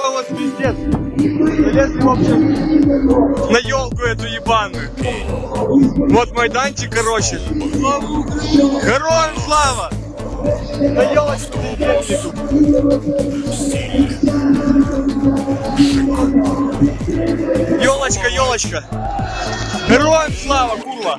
такой вот пиздец. Залезли, в общем, на елку эту ебаную. Вот майданчик, короче. Героям слава! На елочку пиздец. Елочка, елочка. Героям слава, курва!